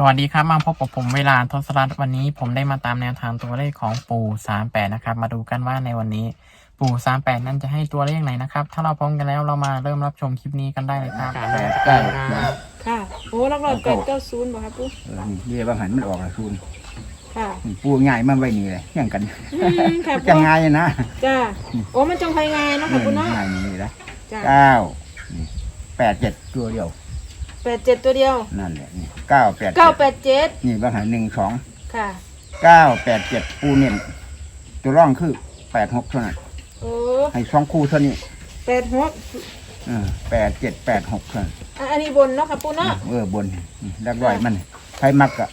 สวัสดีครับ มาพบกับผมเวลาทศรัตน์วันนี้ ผมได้มาตามแนวทางตัวเลขของปู่สามแปดนะครับ มาดูกันว่าในวันนี้ ปู่สามแปดนั้นจะให้ตัวเลขไหนนะครับ ถ้าเราพร้อมกันแล้วเรามาเริ่มรับชมคลิปนี้กันได้เลยครับแปดเก้าค่ะ โอ้ลักลอยแปดเก้าศูนย์บ่ครับปุ๊เออนี่เรียกว่าหันมันออกละศูนย์ค่ะปูง่ายมาไว้นี่เลยยังกันอืมค่ะจะปุ๊ง่ายนะจ้าโอ้มันจงไฟงายเนาะเอค่ะอปุ๊เนาะง่ายนี่แหละจ้าเก้านี่แปดเจ็ดตัวเดียว แปดเจ็ดตัวเดียวนั่นแหละนี่เก้าแปดเก้าแปดเจ็ดนี่บางหันหนึ่งสองค่ะ เก้าแปดเจ็ดปูเนี่ยตัวร่องคือแปดหกเท่านั้นโอ้ให้สองคู่เท่านี้แปดหกเออแปดเจ็ดแปดหกเท่านั้นอะอันนี้บนเนาะค่ะปุ๊เนาะเออบนนี่ลักร้อยมันใครมักกะ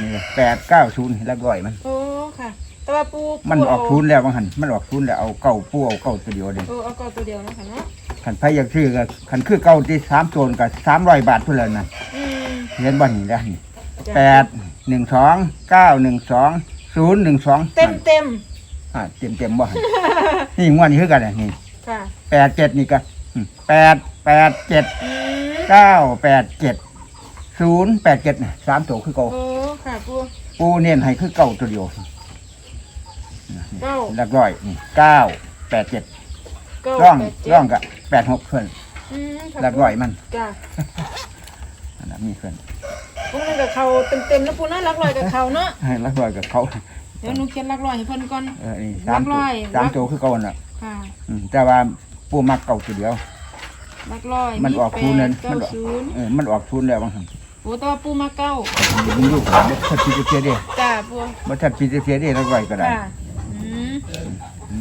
นี่แปดเก้าศูนย์ลักร้อยมัน โอ้ค่ะ แต่ว่าปูมันปูออกศูนย์แล้วบางหันมันออกศูนย์แล้วเอาเก้าปูเอาเก้าตัวเดียวเดียวโอ้เอาเก้าตัวเดียวเนาะค่ะเนาะ ขันไผอยากซื้อก็ขันคือเก่าที่สามโซนกับสามร้อยบาทเท่านั้นนะอืมเห็นบ่นี่แล้วนี่จ้ะแปดหนึ่งสองเก้าหนึ่งสองศูนย์หนึ่งสองเต็มเต็มอ่าเต็มเต็มบ่หั่นนี่งวดนี้คือกันอะนี่ค่ะแปดเจ็ดนี่ก็อืมแปดแปดเจ็ดอืมเก้าแปดเจ็ดศูนย์แปดเจ็ดน่ะสามตัวคือเก่าโอ้ค่ะปูปูเน้นให้คือเก่าตัวเดียวเก้าหลักร้อยนี่เก้าแปดเจ็ด เก้าร่องแปดเจ็ดร่องกับแปดหกเพื่อนอืมค่ะหลักร้อยมันจ้าอันนั้นมีเพื่อนพวกนั้นกับเขาเต็มเต็มๆแล้วปูเนาะลักลอยกับเขาเนาะให้หลักร้อยกับเขาเดี๋ยวหนูเขียนลักลอยให้เพิ่นก่อน เออนี่สามหลักร้ตัวอยสามตัวคือเก่าน่ะค่ะอืมแต่ว่าปูมักเก่าตัวเดียวลักลอยมันออกทุนเลยเก้ามันออกศูนย์เออมันออกทุนแล้วบางครั้งโอ้แตัวาปูมาเก้ามึงลูกบ่ทัดพีเสียเด้จ้าปูบ่ทัดพีเสียเด้แล้วไว้ก็ได้ค่ะอืม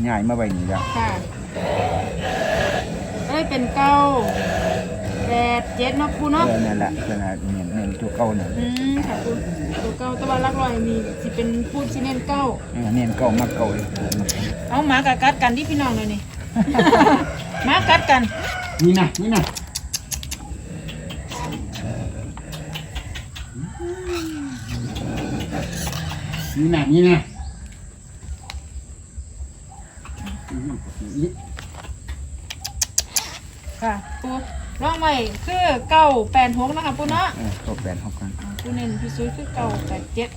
ง่ายมาไว้นี่แล้วค่ะ เอ้ยเป็นเก้าแปดเจ็ดเนาะปูเอเนาะอนั่นแหละขนาดเนี่ยเนี่ยตัวเก่าเนี่ยอืมค่ะปูตัวเก้าแตัวาลักลอยมีสิเป็นปูชิเน้นเก้าเออเนี่ยเก่ามักเก่าเลยเอาหมากับกัดกันที่พี่น้องเลยนี่ หมากัดกัน นี่นะนี่นะนี่นะนี่นะ ค่ะปูร่องใหม่คือเก้าแปดหกนะคะปูเนาะเออตัวแปลนหกกันอ่าปูเน้นพี่ซุยคือเก้าแปดเจ็ด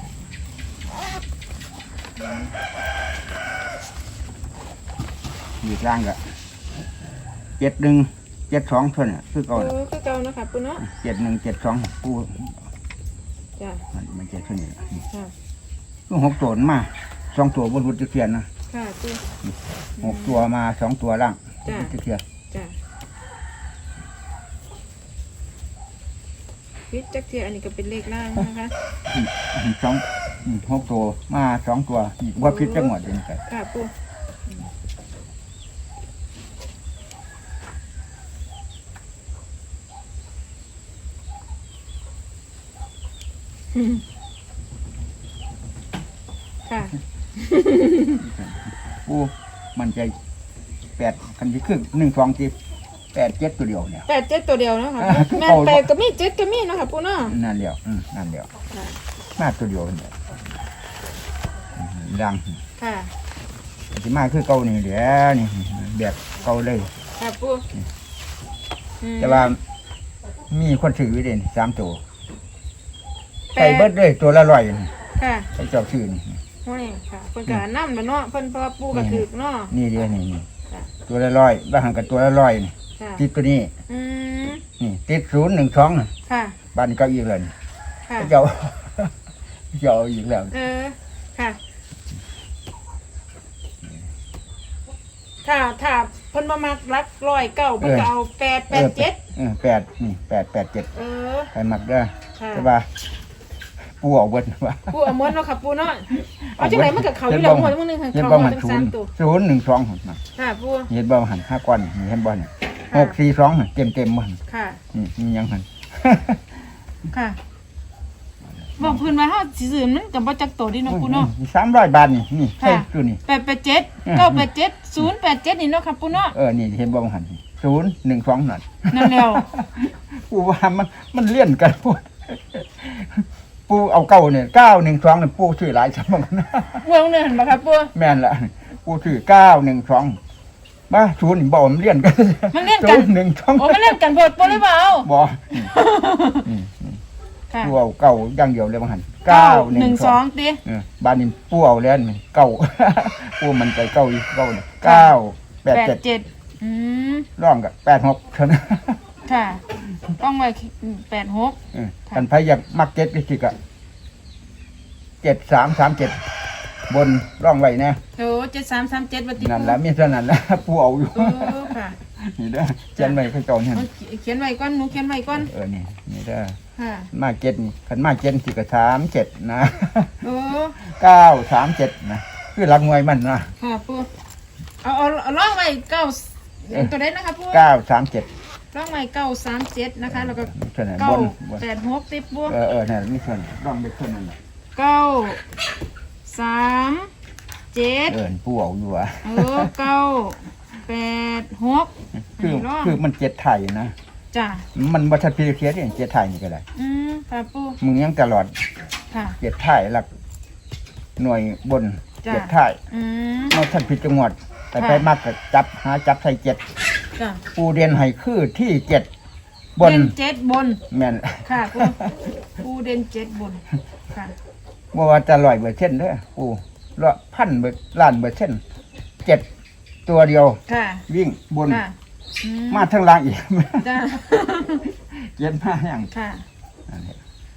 อีกร่างก็เจ็ดหนึ่งเจ็ดสองเท่านั้นคือเก่าเอน่ะอคือเก้านะคะปูเนาะเจ็ดหนึ่งเจ็ดสองปูจ้ะมันมันเจ็ดเท่านี้ล่ะนี่ค่ะคือหกตัวมาสองตัวบนรุตะเคียนนะค่ะปู หกตัวมาสองตัวล่างจ้ะรุตะเคียน พิจักเทียอันนี้ก็เป็นเลขล่างนะคะสองหกตัวมาสองตัวว่าพิษจังหวัดเป็นไงค่ะปูค่ะปูมันใจแปดคันที่ครึ่งหนึ่งสองจี แปดเจ็ดตัวเดียวเนี่ย แปดเจ็ดตัวเดียวเนาะค่ะอ่าแม่นแปดก็มีเจ็ดก็มีเนาะค่ะปูเนาะนั่นเดียวอืมนั่นเดียวค่ะมาตัวเดียวเนี่ยอืมดังค่ะที่มาคือเก่านี่เดี๋ยวนี่แบบเก่าเลย ค่ะปูอืมแต่ว่ามีคนถือไว้เด่นสามตัวแปใส่ดเบิดเลยตัวละร้อยนี่ค่ะใส่เจ้าชื่อนี่โอ้ยค่ะเพิ่นก็นำแล้วเนาะเพิ่นเพราะว่าปูก็ถือเนาะ นี่เดียวนี่นี่ค่ะ ตัวละร้อยบ้างกับตัวละร้อยนี่ ค่ะ ติดตัวนี้ อืมนี่ ติดศูนย์หนึ่งสองน่ะค่ะบ้านนี้ก็อีกเลยนี่ค่ะ เจ้า เจ้าอีกแล้ว เออ ค่ะ ถ้า ถ้าเพิ่นมามักรักร้อยเก้าเพิ่นก็เอาแปดแปดเจ็ดเออแปดนี่แปดแปดเจ็ดเออ ไปหมักเด้อค่ะ ใช่ป่ะปูออกเบิดว่าปูเอาหมดเนาะค่ะปูเนาะ เอาจังไหนมันกับเขาอยู่เห็นแล้บ่วหมดมื้อนึงค่ะเห็นเขาบ่หมหัดนทั้งศูสานมย์ตัวศูนย์หนึ่งสองหันมาค่ะปูเห็นบ่หันห้าก้อนนี่เห็นบ่เนี่ยค่ะ หกสี่สองเต็มเต็มๆบ่หันค่ะ นี่มีหยังหัน ค่ะ บอกเพื้นว่าเฮาสิซื้อมันก็บ่จักโตดิเนาะปูเนาะ สามร้อยบาทนี่นี่ค่ะใช่ตัวนี่ แปดแปดเจ็ดเก้าแปดเจ็ดศูนย์แปดเจ็ดนี่เนาะค่ะปูเนาะ เออ นี่เห็นบ่หันศูนย์หนึ่งสองนั่นนั่นแล้ว ปูว่ามันมันเลี่ยนกันหมดปูเอาเก้าเนี่ยเก้าหนึ่งสองเนี่ยปูชื่อหลายสมองนะ เมืองเนี่ยเห็นบ่ครับปูแม่นละปูชื่อเก้าหนึ่งสอง มาศูนย์นี่บอกมันเลี่ยนกันมันเล่นกันศูย์หนึ่งสองโอ้มันเล่นกันโพดปูหรือเปล่าบอกนี่นี่ค่ะปูเอาเก้าอย่างเดียวเลยบางหันเก้าเก้าหหนึ่นึ่งงสสอองงติเออบ้านนี้ปูเอาแล้วนี่เก้าปูมันใจเก้าอีกเก้าเนี่ยเก้าแปดแปดเจ็ดเจ็ดอืมร่องกับแปดหกเท่านั้นค่ะ ต้องไว้แปดหกเออค่ะกันพยายามมักเจ็ดก็สิกะเจ็ดสามสามเจ็ด บนร่องไว้นะโอ้เจ็ดสามสามเจ็ดวันตินั่นแหละมีเท่านั้นแหละปูเอาอยู่เออค่ะ นี่เด้อเขียนไว้ข้างจอเนี่ยเอาเขียนไว้ก่อนหนูเขียนไว้ก่อนเออนี่นี่เด้อค่ะมาเจ็ดนี่ขันมาเจ็ดสิกะสามเจ็ดนะโอ้เก้าสามเจ็ดนะคือหลักหน่วยมันนะค่ะปูเอาเอาเอาล่องไว้เก้าเออตัวเด็นะคะปูเก้าสามเจ็ดล่องไว้เก้าสามเจ็ดนะคะ แล้วก็เท่านั้นเก้าบนบนแปดหกติดปูเออเออนั่นนี่เท่านั้นร่องไปเท่านั้นน่ะ เก้า สามเจ็ดเออปูเอาอยู่อะเออเก้าแปดหกคือนนี้ร่องคือมันเจ็ดไทยนะจ้ะมันบัตรพีเคียสเจ็ดไทยนี่ก็ได้อืมค่ะปูมึงยังตลอดค่ะ เจ็ดไทยหลัก หน่วยบนจ้ะ เจ็ดไทยอืม นอกท่านผิดจังหวัดแต่ค่ะ ไปมากกับจับหาจับไทยเจ็ดจ้ะปูเรียนให้คือที่เจ็ดบนเด่นเจ็ดบนแม่น ค่ะปูปูเด่นเจ็ดบนค่ะ เมื่อว่าจะลอยเบอร์เช่นเด้อปูละพันเบอร์ล้านเบอร์เช่นเจ็ดตัวเดียว ค่ะ วิ่งบน ค่ะอืมมาทั้งล่างอีกจ้ะเจ็ดมาอย่างค่ะ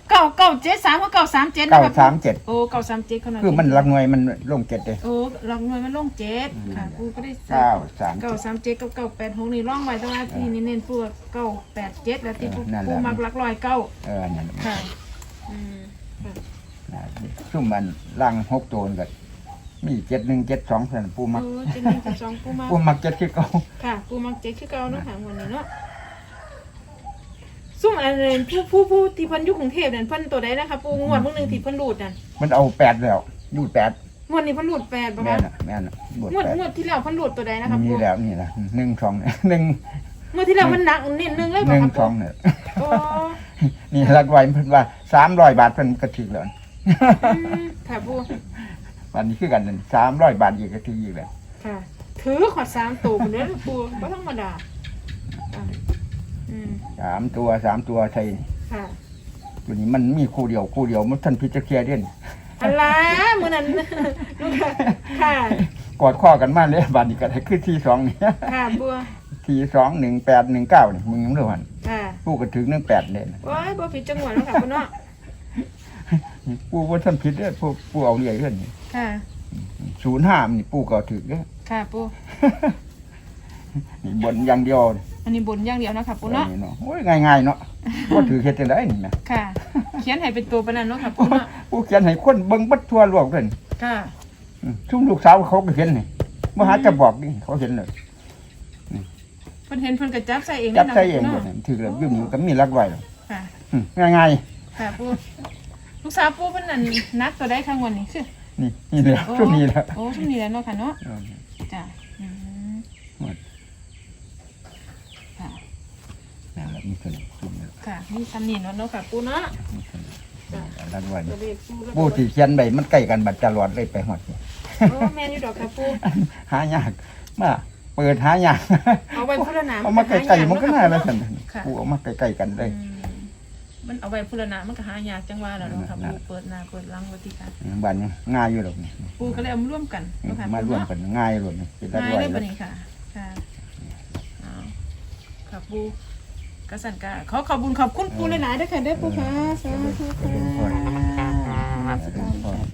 เก้าเก้าเจ็ดสามกับเก้าสามเจ็ดเก้านะครับสามเจ็ดโอ้เก้าสามเจ็ดเขาหน่อยคือมันหลักหน่วยมันลงเจ็ดเลย โอ้ลองหน่วยมันลงเจ็ดค่ะปูก็ได้เก้าสามเก้าสามเจ็ดกับเก้าแปดหกนี่ร่องไว้ตั้งแต่ที่นี่เน้นปูเก้าแปดเจ็ดแล้วที่ปูเออนั่นแหปูละมักหลักลอยเก้าเออนั่นค่ะอืมค่ะนะ ซุ่มมันล่างหกตัวนี่ก็มีเจ็ดหนึ่งเจ็ดสองส่วนปูมักโอ้เจ็ดหนึ่งเจ็ดสองปูมักปูมักเจ็ดคือเก่าค่ะ ปูมักเจ็ดคือเก่าเนาะค่ะวันนี้เนาะซุ่มอะไรเนี่ยผู้ผู้ผู้ที่เพิ่นอยุคกรุงเทพเนี่ยเพิ่นตัวใดนะคะปูงวดเมื่อหนึ่งที่เพิ่นหลุดน่ะมันเอาแปดแล้วยูดแปดงวดนี้เพิ่นหลุดแปดประแม่มาณนน่ะแม่นน่ะบวดงวดแปดงวดที่แล้วเพิ่นหลุดตัวใดนะคะปูนี่แล้วนี่ละหนึ่งสองหนึ่งงวดที่แล้วมันหนักนิดนึงเลยหบ่นึ่งคะสปูองเนี่ย โอ้ นี่รักไว้เพิ่นว่าสามร้อยบาทเพิ่นก็ถึงแล้วอืม ค่ะปูวันนี้คือกันสามร้อยบาทอีกก็ถึงอีกแล้วค่ะ ถือขอดสามตัวเด้อปูบ่ธรรมดาอะอืมสามตัวสามตัวไทยค่ะ ตัวนี้มันมีคู่เดียวคู่เดียวมันท่านพิจารณาเด่นอะไรมื้อนั้นลูกค่ะค่ะ กอดข้อกันมาเลยบาทนี้ก็ได้คือที่สองนี่ค่ะปูที่สองหนึ่งแปดหนึ่งเก้านี่มึงยังเรื่องหันค่ะ กูก็ถึงหนึ่งแปดเนี่ย โอ้ยบ่ผิดจังหวะแล้วค่ะปูเนาะ ปูว่าท่านผิดเด้อปูปูเอาเรียกเรื่องนี้ค่ะศูนย์ห้านี่ปูก็ถึงเด้อค่ะปูนี่บนอย่างเดียวอันนี้บนอย่างเดียวนะคะปูเออเนาะนี่เนาะโอ้ยง่ายๆเนาะว่าถือเฮ็ดจังไดนี่นะค่ะ เขียนให้เป็นตัวปานนั้นเนาะค่ะปูเนาะผู้เขียนให้คนเบิ่งเบัดทั่วโลกเลยค่ะอืมชุ่มลูกสาวเขาก็เห็นนี่บ่หาจะบอกนี่เขาเห็นเลยเพิ่นเห็นเพิ่นก็จับใส่เองจับลยนะใส่เองปูเลยเนาะถือแล้วอยู่นี่ก็มีรักไว้แล้วค่ะอืมง่ายค่ะปู ลูกสาวปูเพิ่นนั่นนักตัวได้ข้างวันนี้คือๆนี่นี่แหละโอ้ช่วงนี้แหละโอ้ช่วงนี้แหล้วเนาะค่ะเนาะเออจ้ะอืมหมดค่ะนั่นแหละมีคนชุ่มนี่แหละค่ะมีซ้ำนี่เนาะเนาะค่ะปูเนาะมีคนรักไว้ตัวเลขปูแล้วก็ผู้ที่เขียนใบมันใกล้กันบัดตลอดเลยไปหอดนี่โอ้แม่นอยู่ดอกค่ะปูหายากมาเปิดหายากเอาไว้พุทธนาเอามาใกล้ๆมันก็น่าแล้วสั่นค่ะกูเอามาใกล้ๆกันเลย อืม มันเอาไว้พุรณะมันก็หายากจังว่าแล้เราะค่ะเปิดนาเปิดหลังว้ที่ค่บ้านง่ายอยู่หรอกปูก็เลยมาร่วมกันมาร่วมกันง่ายหลดนี่ป็ง่ายเลยปะนี่ค่ะ ค่ะเอปูกระสันกาขอขอบคุญขอบคุณปูหลายๆด้ค่ะได้ปูค่ะสาธุค่ะ